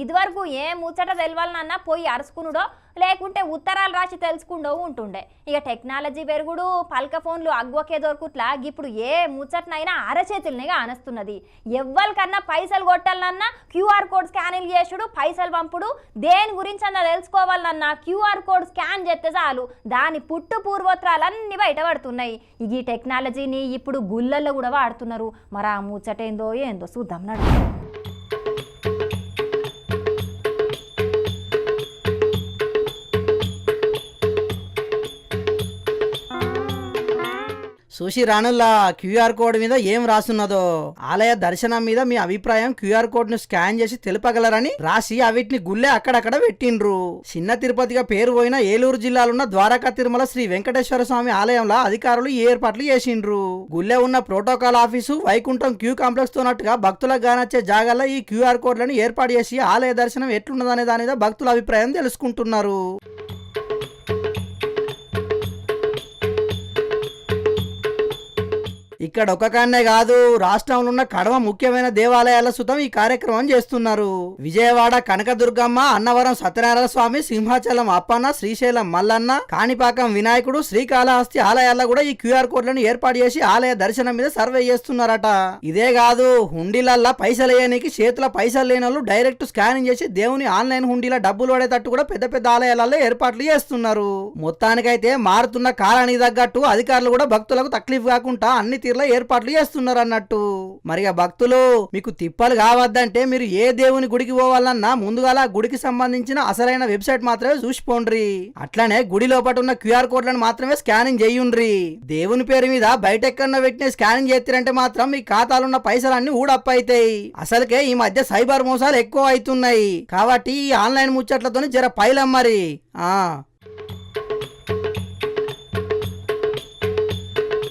ఇదివరకు ఏ ముచ్చట తెలవాలన్నా పోయి అరుచుకునుడో లేకుంటే ఉత్తరాలు రాసి తెలుసుకుండో ఉంటుండే. ఇక టెక్నాలజీ పెరుగుడు పల్క ఫోన్లు అగ్వకే దొరుకుట్లా ఇప్పుడు ఏ ముచ్చటనైనా అరచేతులనే అనస్తున్నది ఎవ్వరికన్నా పైసలు కొట్టాలన్నా క్యూఆర్ కోడ్ స్కానింగ్ చేసుడు పైసలు పంపుడు దేని గురించి అన్న తెలుసుకోవాలన్నా క్యూఆర్ కోడ్ స్కాన్ చేస్తే చాలు. దాని పుట్టు పూర్వోత్తరాలన్నీ బయటపడుతున్నాయి. ఇక ఈ టెక్నాలజీని ఇప్పుడు గుళ్ళల్లో కూడా వాడుతున్నారు. మరి ఆ ముచ్చటేందో ఏందో చూద్దాం నడు. చూసి రానుల్లా క్యూఆర్ కోడ్ మీద ఏం రాసున్నదో? ఆలయ దర్శనం మీద మీ అభిప్రాయం క్యూఆర్ కోడ్ను స్కాన్ చేసి తెలుపగలరని రాసి అవిటిని గుళ్ళే అక్కడక్కడ పెట్టిండ్రు. చిన్న తిరుపతిగా పేరు పోయిన ఏలూరు జిల్లాలున్న ద్వారకా తిరుమల శ్రీ వెంకటేశ్వర స్వామి ఆలయంలో అధికారులు ఈ ఏర్పాట్లు చేసిండ్రు. గుళ్ళే ఉన్న protocol office Vaikuntham queue complex తోనట్టుగా భక్తులకు గానొచ్చే జాగాల్లో ఈ క్యూఆర్ కోడ్లను ఏర్పాటు చేసి ఆలయ దర్శనం ఎట్లున్నదనే దాని మీద భక్తుల అభిప్రాయం తెలుసుకుంటున్నారు. ఇక్కడ ఒక కాన్నే కాదు రాష్ట్రంలో ఉన్న కడవ ముఖ్యమైన దేవాలయాల సుతం ఈ కార్యక్రమం చేస్తున్నారు. విజయవాడ కనకదుర్గమ్మ అన్నవరం సత్యనారాయణ స్వామి సింహాచలం అప్పన్న శ్రీశైలం మల్లన్న కాణిపాకం వినాయకుడు శ్రీకాళహస్తి ఆలయాల్లో కూడా ఈ క్యూఆర్ కోడ్లను ఏర్పాటు చేసి ఆలయ దర్శనం మీద సర్వే చేస్తున్నారట. ఇదే కాదు హుండీలల్లా పైసలు వేయడానికి చేతుల పైసలు లేని వాళ్ళు డైరెక్ట్ స్కానింగ్ చేసి దేవుని ఆన్లైన్ హుండీల డబ్బులు పడేటట్టు కూడా పెద్ద పెద్ద ఆలయాలలో ఏర్పాట్లు చేస్తున్నారు. మొత్తానికైతే మారుతున్న కాలానికి తగ్గట్టు అధికారులు కూడా భక్తులకు తక్లీఫ్ కాకుండా అన్ని తీర్ల ఏర్పాట్లు చేస్తున్నారు అన్నట్టు మరి ఆ భక్తులు మీకు తిప్పలు కావద్దంటే మీరు ఏ దేవుని గుడికి పోవాలన్నా ముందుగాల ఆ గుడికి సంబంధించిన అసలైన వెబ్సైట్ మాత్రమే చూసిపోండ్రి. అట్లానే గుడి లోపల ఉన్న క్యూఆర్ కోడ్లను మాత్రమే స్కానింగ్ చేయుండ్రి. దేవుని పేరు మీద బయట ఎక్కడ పెట్టిన స్కానింగ్ చేస్తారంటే మాత్రం మీ ఖాతాలో ఉన్న పైసలన్నీ ఊడప్ప అవుతాయి అసలుకే ఈ మధ్య సైబర్ మోసాలు ఎక్కువ అవుతున్నాయి. కాబట్టి ఈ ఆన్లైన్ ముచ్చట్లతోని జర పైలం మరి. ఆ